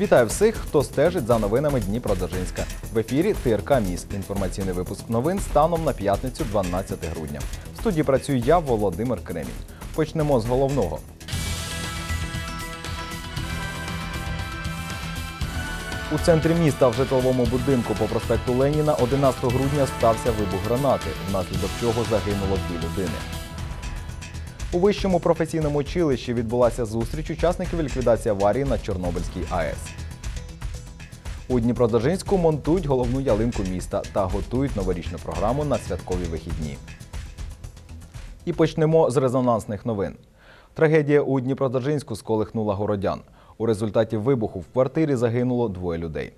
Вітаю всіх, хто стежить за новинами Дніпродзержинська. В ефірі ТРК Міст. Інформаційний випуск новин станом на п'ятницю, 12 грудня. В студії працюю я, Володимир Кремінь. Почнемо з головного. У центрі міста в житловому будинку по проспекту Леніна 11 грудня стався вибух гранати, внаслідок чого загинуло дві людини. У вищому професійному училищі відбулася зустріч учасників ліквідації аварії на Чорнобильській АЕС. У Дніпродзержинську монтують головну ялинку міста та готують новорічну програму на святкові вихідні. І почнемо з резонансних новин. Трагедія у Дніпродзержинську сколихнула городян. У результаті вибуху в квартирі загинуло двоє людей.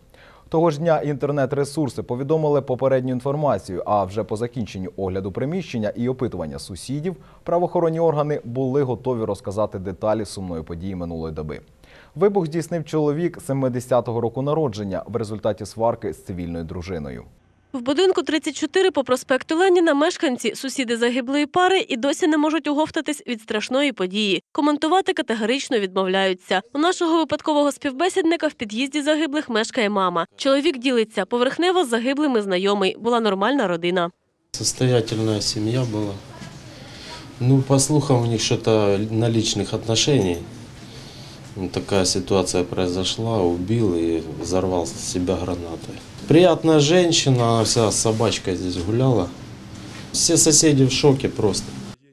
Того ж дня інтернет-ресурси повідомили попередню інформацію, а вже по закінченню огляду приміщення і опитування сусідів правоохоронні органи були готові розказати деталі сумної події минулої доби. Вибух здійснив чоловік 70-го року народження в результаті сварки з цивільною дружиною. В будинку 34 по проспекту Леніна мешканці, сусіди загиблої пари, і досі не можуть оговтатись від страшної події. Коментувати категорично відмовляються. У нашого випадкового співбесідника в під'їзді загиблих мешкає мама. Чоловік ділиться поверхнево з загиблими знайомий. Була нормальна родина. Состоятельная семья была. Ну, по слухам, у них что-то на личных отношений. Ну, Такая ситуация произошла, убил и взорвал себя гранатой. Приятная женщина, она вся с собачкой здесь гуляла. Все соседи в шоке просто.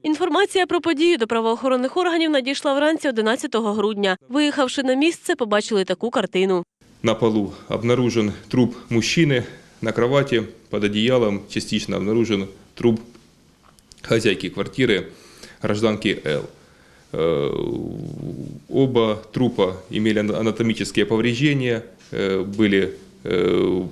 Інформація про подію до правоохоронних органів надійшла вранці 11 грудня. Виїхавши на місце, побачили таку картину. На полу обнаружен труп мужчины, на кровати под одеялом частично обнаружен труп хозяйки квартиры, гражданки Л. Э, Оба трупа имели анатомические повреждения, э, были э,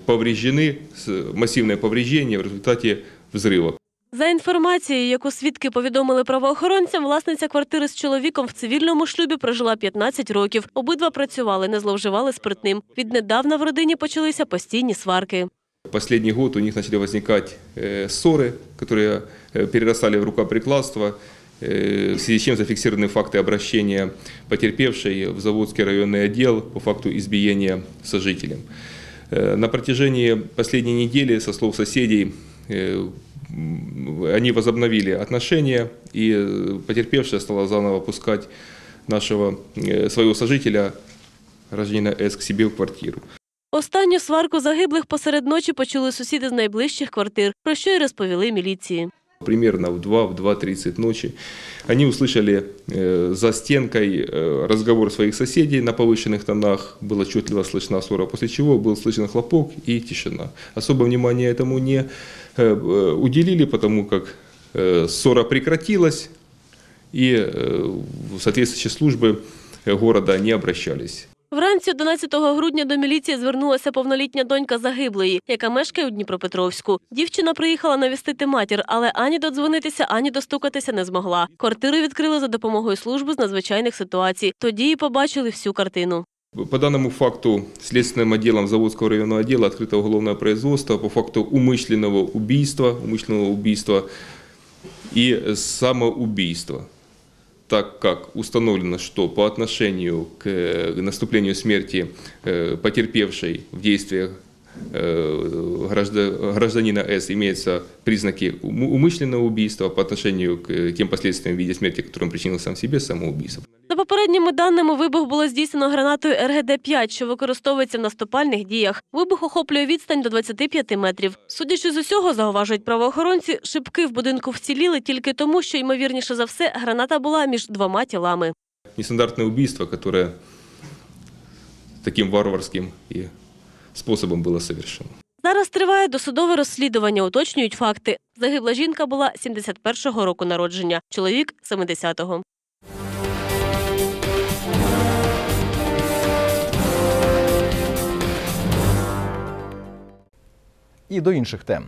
повреждены, с- массивное повреждение в результате взрыва. За інформацією, яку свідки повідомили правоохоронцям, власниця квартири з чоловіком в цивільному шлюбі прожила 15 років. Обидва працювали, не зловживали спиртним. Віднедавна в родині почалися постійні сварки. Последний год у них начали возникать э, ссоры, которые э, перерастали в рукоприкладство, э, в связи с чем зафиксированы факты обращения потерпевшей в Заводский районный отдел по факту избиения сожителем. Э, На протяжении последней недели, со слов соседей, э, м, они возобновили отношения, и э, потерпевшая стала заново пускать нашего, э, своего сожителя, гражданина С, к себе в квартиру. Останню сварку загиблих посеред ночі почули сусіди з найближчих квартир, про що й розповіли міліції. Примерно в 2, в 2.30 ночи. Они услышали э, за стенкой э, разговор своих соседей на повышенных тонах. Было отчетливо слышна ссора, после чего был слышен хлопок и тишина. Особо внимания этому не э, уделили, потому как ссора прекратилась, и соответствующие службы города не обращались. Вранці 11 грудня до міліції звернулася повнолітня донька загиблої, яка мешкає у Дніпропетровську. Дівчина приїхала навістити матір, але ані додзвонитися, ані достукатися не змогла. Квартиру відкрили за допомогою служби з надзвичайних ситуацій. Тоді і побачили всю картину. По данному факту следственным отделом Заводского районного отдела открыто уголовное производство по факту умышленного убийства, умышленного убийства и самоубийства, так как установлено, что по отношению к э, наступлению смерти э, потерпевшей в действиях э, гражда- гражданина С имеются признаки ум- умышленного убийства по отношению к э, тем последствиям в виде смерти, которым причинил сам себе самоубийство. За попередніми даними, вибух було здійснено гранатою РГД-5, що використовується в наступальних діях. Вибух охоплює відстань до 25 метрів. Судячи з усього, зауважують правоохоронці, шибки в будинку вціліли тільки тому, що, ймовірніше за все, граната була між двома тілами. Нестандартное убийство, которое таким варварским и способом было совершено. Зараз триває досудове розслідування, уточнюють факти. Загибла жінка була 71-го року народження, чоловік 70-го. І до інших тем.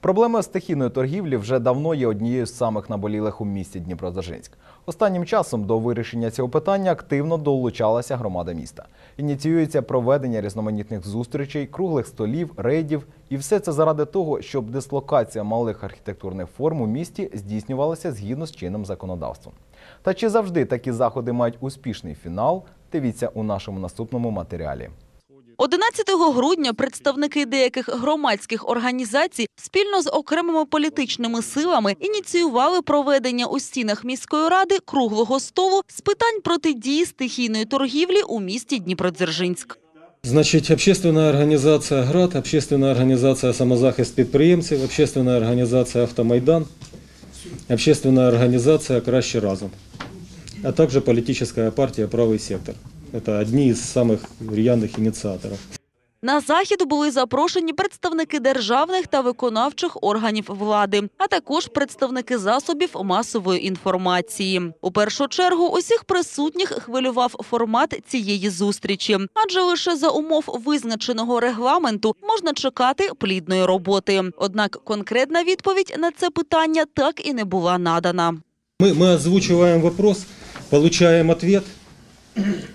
Проблема стихійної торгівлі вже давно є однією з самих наболілих у місті Дніпродзержинськ. Останнім часом до вирішення цього питання активно долучалася громада міста. Ініціюється проведення різноманітних зустрічей, круглих столів, рейдів. І все це заради того, щоб дислокація малих архітектурних форм у місті здійснювалася згідно з чинним законодавством. Та чи завжди такі заходи мають успішний фінал? Дивіться у нашому наступному матеріалі. 11 грудня представники деяких громадських організацій спільно з окремими політичними силами ініціювали проведення у стінах міської ради круглого столу з питань протидії стихійної торгівлі у місті Дніпродзержинськ. Значить, общественна організація ГРАД, общественна організація самозахист підприємців, общественна організація Автомайдан, общественна організація Краще разом, а також політична партія Правий сектор. Це одні із самих р'яних ініціаторів. На захід були запрошені представники державних та виконавчих органів влади, а також представники засобів масової інформації. У першу чергу усіх присутніх хвилював формат цієї зустрічі, адже лише за умов визначеного регламенту можна чекати плідної роботи. Однак конкретна відповідь на це питання так і не була надана. Мы, мы озвучиваем вопрос, получаем ответ.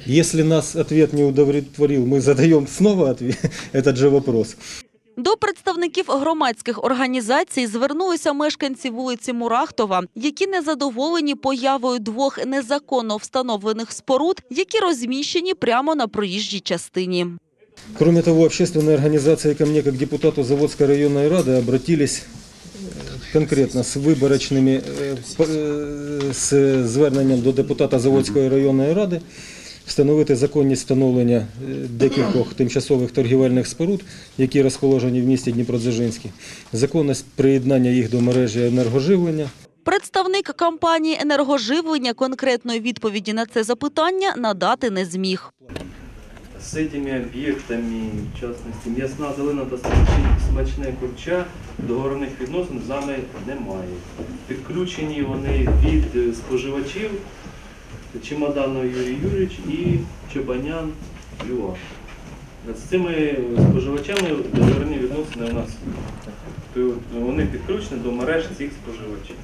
Если нас ответ не удовлетворил, мы задаем снова ответ, этот же вопрос. До представників громадських організацій звернулися мешканці вулиці Мурахтова, які незадоволені появою двох незаконно встановлених споруд, які розміщені прямо на проїжджій частині. Кроме того, общественные организации ко мне, как депутату Заводской районной рады, обратились э, конкретно з виборочними, е, п- е, з зверненням до депутата Заводської районної ради встановити законність встановлення е, декількох тимчасових торгівельних споруд, які розположені в місті Дніпродзержинській, законність приєднання їх до мережі енергоживлення, Представник компанії енергоживлення конкретної відповіді на це запитання надати не зміг. З цими об'єктами, в частності, м'ясна долина та смачне- смачне курча договорних відносин з нами немає. Підключені вони від е, споживачів Чемоданов Юрій Юрійович і Чебанян Люа. З цими споживачами договорні відносини у нас то вони підключені до мереж цих споживачів,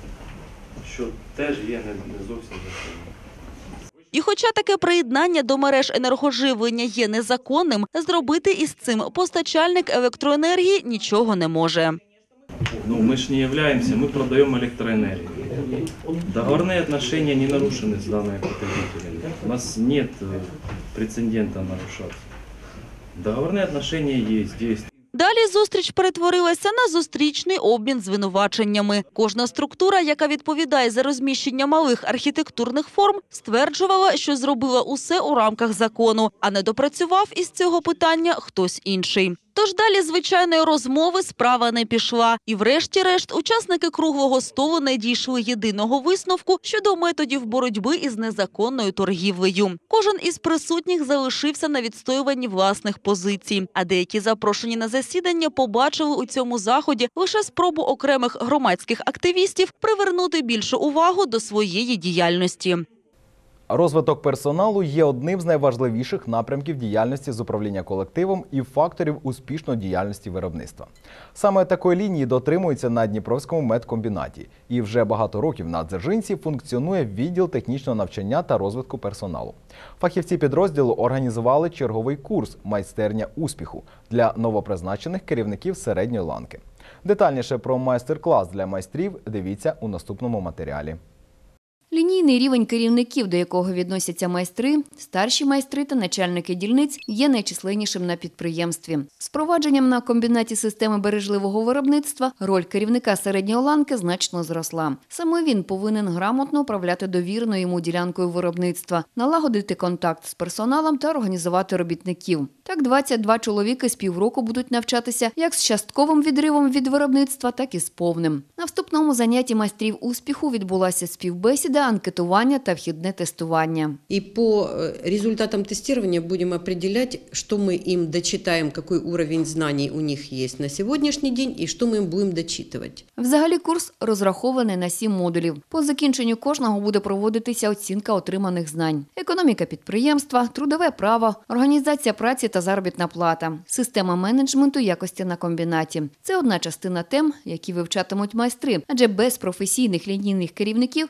що теж є не не зовсім законно. І хоча таке приєднання до мереж енергоживлення є незаконним, зробити із цим постачальник електроенергії нічого не може. Ну, мы же не являемся, мы продаем электроэнергию. Договорные отношения не нарушены с данными потребителями. У нас нет э, прецедента нарушаться. Договорные отношения есть, есть. Далі зустріч перетворилася на зустрічний обмін звинуваченнями. Кожна структура, яка відповідає за розміщення малих архітектурних форм, стверджувала, що зробила усе у рамках закону, а не допрацював із цього питання хтось інший. Тож далі звичайної розмови справа не пішла, і врешті-решт учасники круглого столу не дійшли єдиного висновку щодо методів боротьби із незаконною торгівлею. Кожен із присутніх залишився на відстоюванні власних позицій, а деякі запрошені на засідання побачили у цьому заході лише спробу окремих громадських активістів привернути більшу увагу до своєї діяльності. Розвиток персоналу є одним з найважливіших напрямків діяльності з управління колективом і факторів успішної діяльності виробництва. Саме такої лінії дотримуються на Дніпровському медкомбінаті. І вже багато років на Дзержинці функціонує відділ технічного навчання та розвитку персоналу. Фахівці підрозділу організували черговий курс майстерня успіху для новопризначених керівників середньої ланки. Детальніше про майстер-клас для майстрів дивіться у наступному матеріалі. Лінійний рівень керівників, до якого відносяться майстри, старші майстри та начальники дільниць, є найчисленнішим на підприємстві. З впровадженням на комбінаті системи бережливого виробництва роль керівника середньої ланки значно зросла. Саме він повинен грамотно управляти довіреною йому ділянкою виробництва, налагодити контакт з персоналом та організувати робітників. Так, 22 чоловіки з півроку будуть навчатися як з частковим відривом від виробництва, так і з повним. На вступному занятті майстрів успіху відбулася співбесіда пройде анкетування та вхідне тестування. И по э, результатам тестирования будем определять, что мы им дочитаем, какой уровень знаний у них есть на сегодняшний день и что мы им будем дочитывать. Взагалі курс розрахований на сім модулів. По закінченню кожного буде проводитися оцінка отриманих знань: економіка підприємства, трудове право, організація праці та заробітна плата, система менеджменту якості на комбінаті. Це одна частина тем, які вивчатимуть майстри, адже без професійних лінійних керівників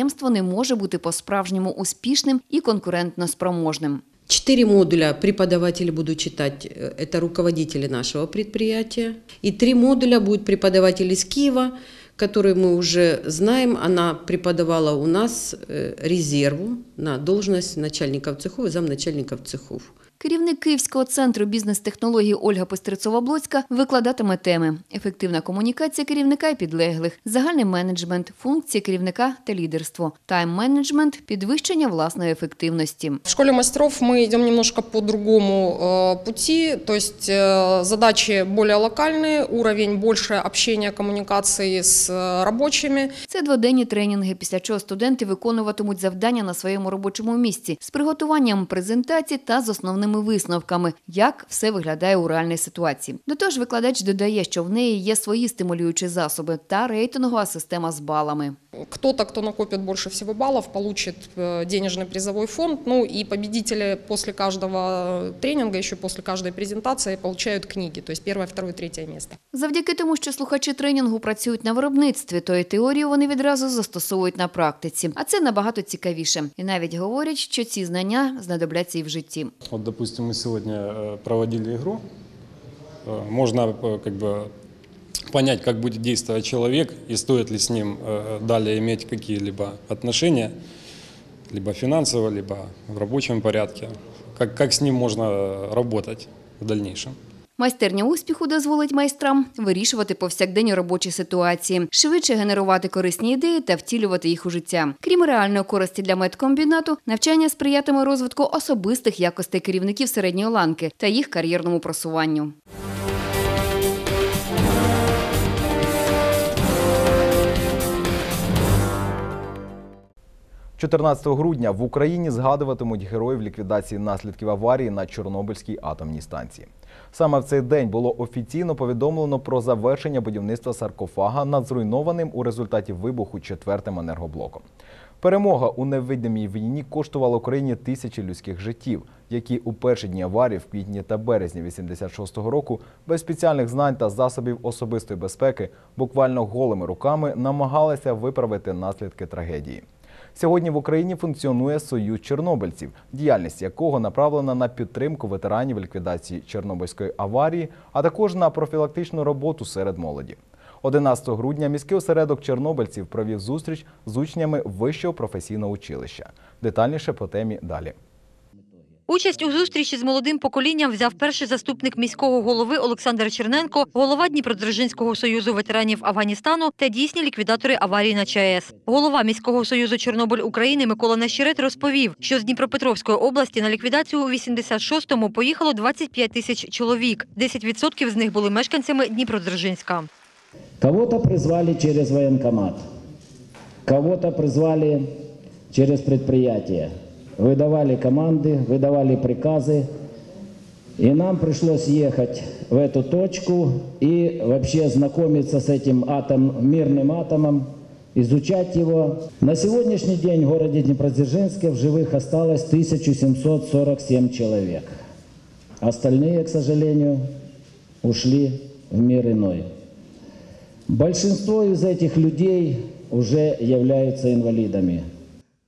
підприємство не може бути по-справжньому успішним і конкурентно спроможним. Четыре модуля преподаватели будут читать, э, это руководители нашего предприятия. И три модуля будут преподаватели из Киева, которые мы уже знаем. Она преподавала у нас э, резерву на должность начальников цехов и замначальников цехов. Керівник Київського центру бізнес-технологій Ольга Пострицова-Блоцька викладатиме теми: ефективна комунікація керівника і підлеглих, загальний менеджмент, функції керівника та лідерство, тайм-менеджмент, підвищення власної ефективності. В школе мастеров мы идем немножко по другому э, пути, то есть э, задачи более локальные, уровень больше общения, коммуникации с э, рабочими. Це дводенні тренінги, після чого студенти виконуватимуть завдання на своєму робочому місці з приготуванням презентацій та з основними висновками, як все виглядає у реальній ситуації. До того ж, викладач додає, що в неї є свої стимулюючі засоби та рейтингова система з балами. Кто-то, кто накопит больше всего баллов, получит э, денежный призовой фонд. Ну и победители после каждого тренинга, еще после каждой презентации получают книги, то есть первое, второе, третье место. Завдяки тому, що слухачі тренінгу працюють на виробництві, то і теорію вони відразу застосовують на практиці. А це набагато цікавіше. І навіть говорять, що ці знання знадобляться і в житті. Вот, допустим, мы сегодня э, проводили игру. Э, Можно э, как бы понять, как будет действовать человек и стоит ли с ним э, далее иметь какие-либо отношения, либо финансово, либо в рабочем порядке. Как, как с ним можно работать в дальнейшем. Майстерня успіху дозволить майстрам вирішувати повсякденні робочі ситуації, швидше генерувати корисні ідеї та втілювати їх у життя. Крім реальної користі для медкомбінату, навчання сприятиме розвитку особистих якостей керівників середньої ланки та їх кар'єрному просуванню. 14 грудня в Україні згадуватимуть героїв ліквідації наслідків аварії на Чорнобильській атомній станції. Саме в цей день було офіційно повідомлено про завершення будівництва саркофага над зруйнованим у результаті вибуху четвертим енергоблоком. Перемога у невидимій війні коштувала Україні тисячі людських життів, які у перші дні аварії в квітні та березні 86-го року без спеціальних знань та засобів особистої безпеки буквально голими руками намагалися виправити наслідки трагедії. Сьогодні в Україні функціонує Союз чорнобильців, діяльність якого направлена на підтримку ветеранів ліквідації Чорнобильської аварії, а також на профілактичну роботу серед молоді. 11 грудня міський осередок чорнобильців провів зустріч з учнями вищого професійного училища. Детальніше по темі далі. Участь у зустрічі з молодим поколінням взяв перший заступник міського голови Олександр Черненко, голова Дніпродзержинського союзу ветеранів Афганістану та дійсні ліквідатори аварії на ЧАЕС. Голова міського союзу Чорнобиль України Микола Нещерет розповів, що з Дніпропетровської області на ліквідацію у 86-му поїхало 25 тисяч чоловік. 10% з них були мешканцями Дніпродзержинська. Кого-то призвали через военкомат, кого-то призвали через предприятие. Выдавали команды, выдавали приказы. И нам пришлось ехать в эту точку и вообще знакомиться с этим атом, мирным атомом, изучать его. На сегодняшний день в городе Днепродзержинске в живых осталось 1747 человек. Остальные, к сожалению, ушли в мир иной. Большинство из этих людей уже являются инвалидами.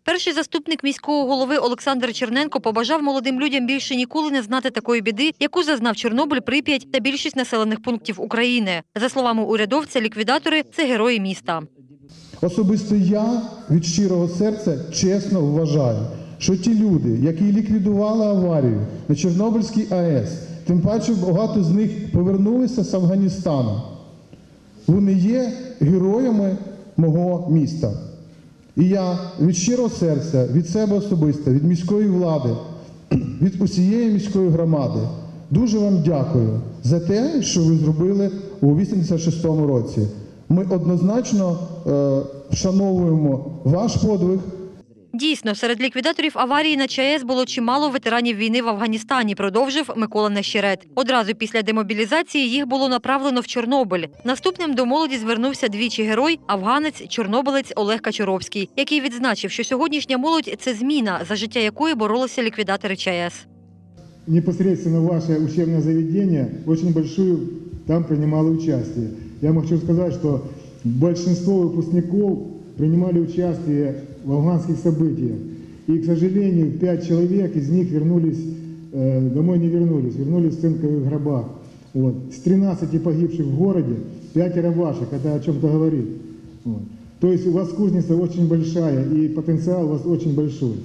Перший заступник міського голови Олександр Черненко побажав молодим людям більше ніколи не знати такої біди, яку зазнав Чорнобиль, Прип'ять та більшість населених пунктів України. За словами урядовця, ліквідатори це герої міста. Особисто я від щирого серця чесно вважаю, що ті люди, які ліквідували аварію на Чорнобильській АЕС, тим паче багато з них повернулися з Афганістану, вони є героями мого міста. І я від щирого серця, від себе особисто, від міської влади, від усієї міської громади дуже вам дякую за те, що ви зробили у 86-му році. Ми однозначно е, вшановуємо ваш подвиг. Дійсно, серед ліквідаторів аварії на ЧАЕС було чимало ветеранів війни в Афганістані, продовжив Микола Нещерет. Одразу після демобілізації їх було направлено в Чорнобиль. Наступним до молоді звернувся двічі герой, афганець, чорнобилець Олег Качуровський, який відзначив, що сьогоднішня молодь це зміна, за життя якої боролися ліквідатори ЧАЕС. непосредственно ваше учебное заведение очень большую там принимало участие. Я хочу сказать, что большинство выпускников принимали участие в афганских событиях. И, к сожалению, пять человек из них вернулись, э, домой не вернулись, вернулись в цинковых гробах. Вот. С 13 погибших в городе, пятеро ваших, это о чем-то говорит. Вот. То есть у вас кузница очень большая и потенциал у вас очень большой.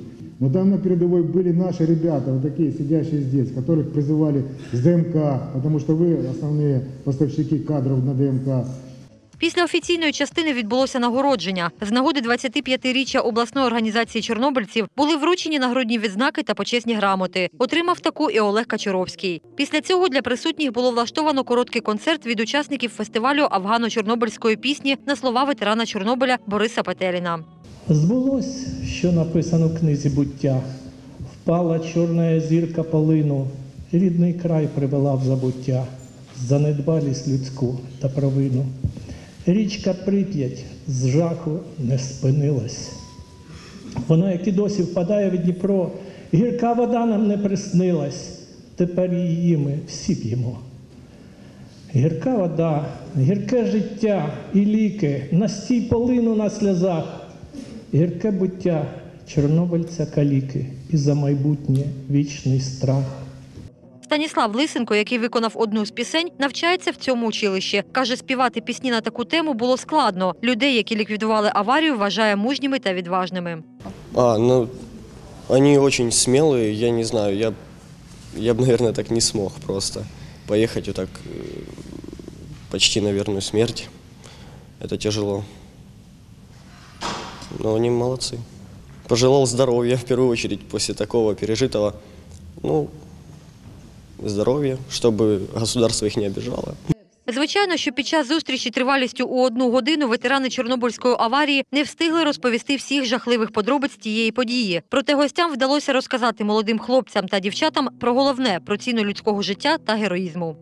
Но там на передовой были наши ребята, вот такие сидящие здесь, которых призывали с ДМК, потому что вы основные поставщики кадров на ДМК. Після офіційної частини відбулося нагородження. З нагоди 25-річчя обласної організації чорнобильців були вручені нагородні відзнаки та почесні грамоти. Отримав таку і Олег Качуровський. Після цього для присутніх було влаштовано короткий концерт від учасників фестивалю афгано-чорнобильської пісні на слова ветерана Чорнобиля Бориса Петеліна. Збулось, що написано в книзі буття. Впала чорна зірка полину, рідний край привела в забуття, занедбалість людську та провину. Річка Прип'ять з жаху не спинилась. Вона, як і досі впадає в Дніпро, гірка вода нам не приснилась, тепер її ми всі п'ємо. Гірка вода, гірке життя і ліки, настій полину на сльозах, гірке буття чорнобильця каліки і за майбутнє вічний страх. Станіслав Лисенко, який виконав одну з пісень, навчається в цьому училищі. Каже, співати пісні на таку тему було складно. Людей, які ліквідували аварію, вважає мужніми та відважними. А, ну, они очень смелые, я не знаю, я, я бы, наверное, так не смог просто поехать вот так э, почти на верную смерть. Это тяжело. Но они молодцы. Пожелал здоровья, в первую очередь, после такого пережитого. Ну, здоровья, чтобы государство их не обижало. Звичайно, що під час зустрічі тривалістю у одну годину ветерани Чорнобильської аварії не встигли розповісти всіх жахливих подробиць тієї події. Проте гостям вдалося розказати молодим хлопцям та дівчатам про головне про ціну людського життя та героїзму.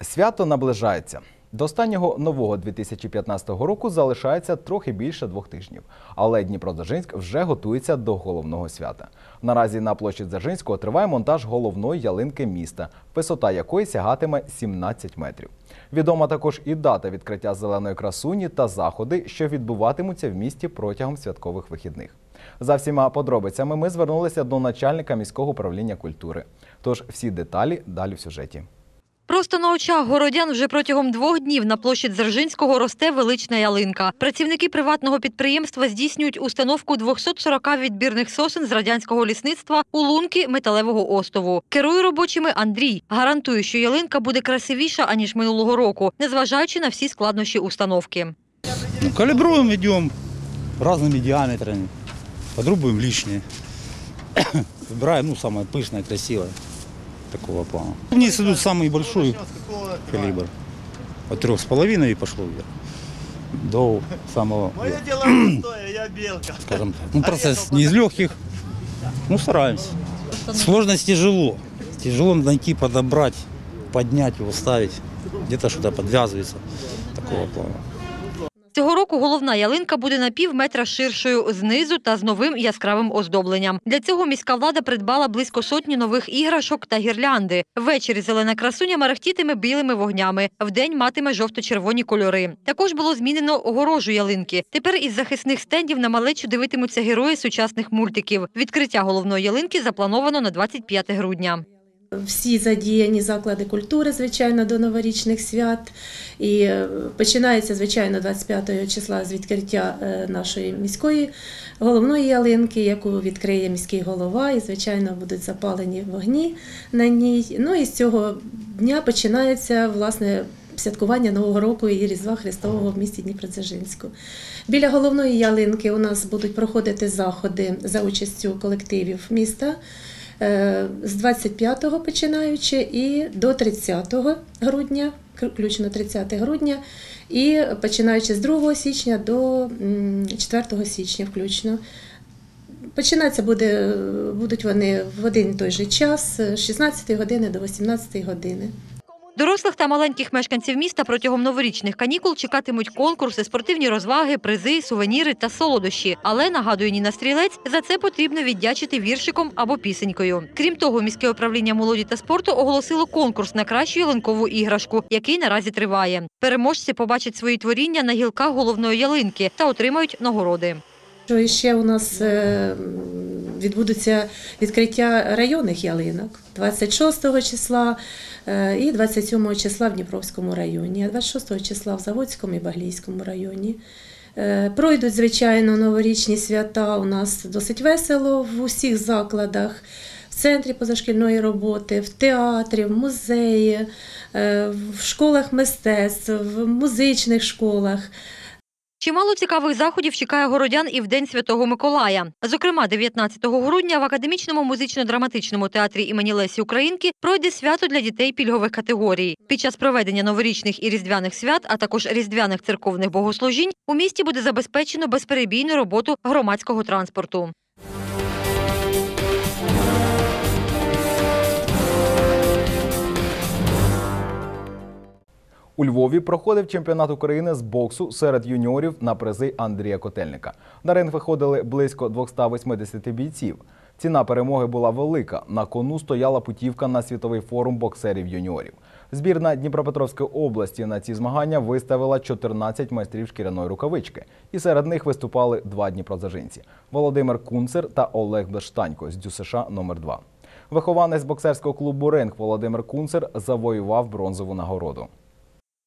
Свято наближається. До останнього нового 2015 року залишається трохи більше двох тижнів, але Дніпродзержинськ вже готується до головного свята. Наразі на площі Дзержинського триває монтаж головної ялинки міста, висота якої сягатиме 17 метрів. Відома також і дата відкриття зеленої красуні та заходи, що відбуватимуться в місті протягом святкових вихідних. За всіма подробицями ми звернулися до начальника міського управління культури. Тож всі деталі далі в сюжеті. Просто на очах городян вже протягом двох днів на площі Дзержинського росте велична ялинка. Працівники приватного підприємства здійснюють установку 240 відбірних сосен з радянського лісництва у лунки металевого остову. Керує робочими Андрій. Гарантує, що ялинка буде красивіша аніж минулого року, незважаючи на всі складнощі установки. Ну, калибруем идем разными диаметрами, подрубываем лишнее. Выбираем, ну, самое пышное, красивое, Такого плана. Вниз идут самый большой калибр, от трех с половиной и пошло вверх. До самого, скажем так. Ну, процесс не из легких, ну, стараемся. Сложность тяжело. Тяжело найти, подобрать, поднять его, ставить. Где-то что-то подвязывается, такого плана. Цього року головна ялинка буде на пів метра ширшою знизу та з новим яскравим оздобленням. Для цього міська влада придбала близько сотні нових іграшок та гірлянди. Ввечері зелена красуня мерехтітиме білими вогнями, вдень матиме жовто-червоні кольори. Також було змінено огорожу ялинки. Тепер із захисних стендів на малечу дивитимуться герої сучасних мультиків. Відкриття головної ялинки заплановано на 25 грудня. Всі задіяні заклади культури, звичайно, до новорічних свят. І е, починається, звичайно, 25 числа з відкриття е, нашої міської головної ялинки, яку відкриє міський голова, і, звичайно, будуть запалені вогні на ній. Ну і з цього дня починається власне. Святкування Нового року і Різдва Христового в місті Дніпродзержинську. Біля головної ялинки у нас будуть проходити заходи за участю колективів міста. Е, з 25-го починаючи і до 30 грудня, включно 30 грудня, і починаючи з 2 січня до 4 січня включно. Починатися буде, будуть вони в один і той же час, з 16 години до 18 години. Дорослих та маленьких мешканців міста протягом новорічних канікул чекатимуть конкурси, спортивні розваги, призи, сувеніри та солодощі. Але, нагадує Ніна Стрілець, за це потрібно віддячити віршиком або пісенькою. Крім того, міське управління молоді та спорту оголосило конкурс на кращу ялинкову іграшку, який наразі триває. Переможці побачать свої творіння на гілках головної ялинки та отримають нагороди. Що ще у нас е, відбудуться відкриття районних ялинок 26 числа е, і 27 числа в Дніпровському районі, а 26 числа в Заводському і Баглійському районі. Е, Пройдуть, звичайно, новорічні свята у нас досить весело в усіх закладах, в центрі позашкільної роботи, в театрі, в музеї, в школах мистецтв, в музичних школах. Чимало цікавих заходів чекає городян і в День Святого Миколая. Зокрема, 19 грудня в академічному музично-драматичному театрі імені Лесі Українки пройде свято для дітей пільгових категорій. Під час проведення новорічних і різдвяних свят, а також різдвяних церковних богослужінь, у місті буде забезпечено безперебійну роботу громадського транспорту. У Львові проходив чемпіонат України з боксу серед юніорів на призи Андрія Котельника. На ринг виходили близько 280 бійців. Ціна перемоги була велика. На кону стояла путівка на світовий форум боксерів юніорів. Збірна Дніпропетровської області на ці змагання виставила 14 майстрів шкіряної рукавички. І серед них виступали два дніпродзержинці – Володимир Кунцер та Олег Бештанько з ДЮСШ номер 2 Вихованець боксерського клубу «Ринг» Володимир Кунцер завоював бронзову нагороду.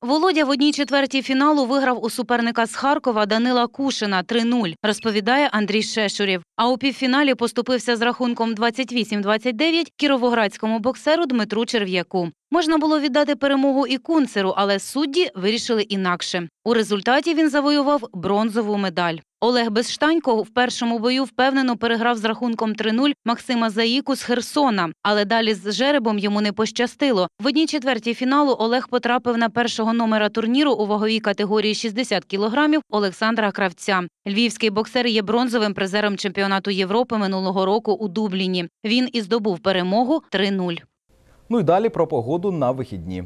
Володя в одній четвертій фіналу виграв у суперника з Харкова Данила Кушина 3-0, розповідає Андрій Шешурів. А у півфіналі поступився з рахунком 28-29 кіровоградському боксеру Дмитру Черв'яку. Можна було віддати перемогу і кунцеру, але судді вирішили інакше. У результаті він завоював бронзову медаль. Олег Безштанько в першому бою впевнено переграв з рахунком 3-0 Максима Заїку з Херсона, але далі з жеребом йому не пощастило. В одній четвертій фіналу Олег потрапив на першого номера турніру у ваговій категорії 60 кілограмів Олександра Кравця. Львівський боксер є бронзовим призером чемпіонату Європи минулого року у Дубліні. Він і здобув перемогу 3-0. Ну і далі про погоду на вихідні.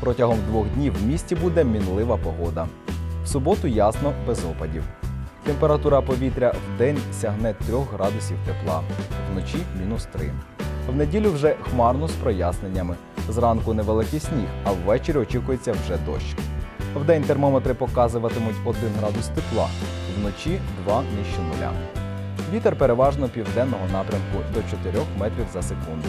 Протягом двох днів в місті буде мінлива погода. В суботу ясно, без опадів. Температура повітря в день сягне 3 градусів тепла, вночі мінус 3. В неділю вже хмарно з проясненнями. Зранку невеликий сніг, а ввечері очікується вже дощ. Вдень термометри показуватимуть 1 градус тепла, вночі 2 нижче нуля. Вітер переважно південного напрямку до 4 метрів за секунду.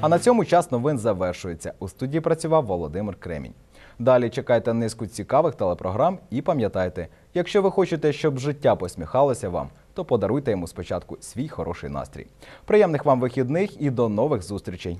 А на цьому час новин завершується. У студії працював Володимир Кремінь. Далі чекайте низку цікавих телепрограм і пам'ятайте, якщо ви хочете, щоб життя посміхалося вам, то подаруйте йому спочатку свій хороший настрій. Приємних вам вихідних і до нових зустрічей!